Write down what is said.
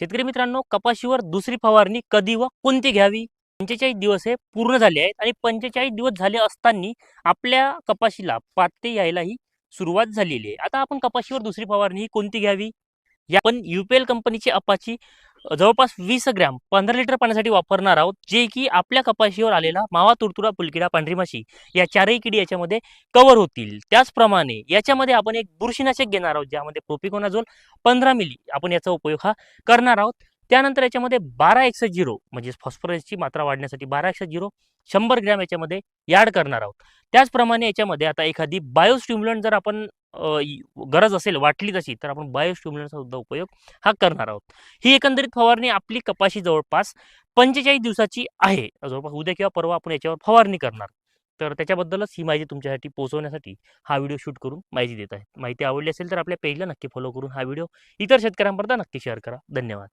शेतकरी मित्रांनो कपाशीवर दुसरी फवारणी कधी व कोणती घ्यावी? पंचेचाळीस दिवस हे पूर्ण झाले आहेत आणि पंचेचाळीस दिवस झाले असताना आपल्या कपाशीला पाते यायलाही सुरुवात झालेली आहे. आता आपण कपाशीवर दुसरी फवारणी ही कोणती घ्यावी? या पण युपीएल कंपनीची अपाची जवळपास वीस ग्रॅम पंधरा लिटर पाण्यासाठी वापरणार आहोत जे की आपल्या कपाशीवर आलेला मावा तुरतुरा पुलकिडा पांढरी माशी या चारही किडी याच्यामध्ये कव्हर होतील. त्याचप्रमाणे याच्यामध्ये आपण एक बुरशीनाशक घेणार आहोत ज्यामध्ये प्रोपिकोनाझोल पंधरा मिली आपण याचा उपयोग हा करणार आहोत. त्यानंतर याच्यामध्ये बारा एकशे झिरो म्हणजे फॉस्फरसची मात्रा वाढण्यासाठी बारा एकशे झिरो शंभर ग्रॅम याच्यामध्ये याड करणार आहोत. त्याचप्रमाणे याच्यामध्ये आता एखादी बायोस्टिम्युलंट जर आपण गरज असेल वाटली तशी तर आपण बायोस्टिम्युलंटचा सुद्धा उपयोग हा करणार आहोत. ही एकंदरीत फवारणी आपली कपाशी जवळपास पंचेचाळीस दिवसाची आहे. जवळपास उद्या किंवा परवा आपण याच्यावर फवारणी करणार. तर त्याच्याबद्दलच ही माहिती तुमच्यासाठी पोहोचवण्यासाठी हा व्हिडिओ शूट करून माहिती देत आहे माहिती आवडली असेल तर आपल्या पेजला नक्की फॉलो करून हा व्हिडिओ इतर शेतकऱ्यांपर्यंत नक्की शेअर करा. धन्यवाद.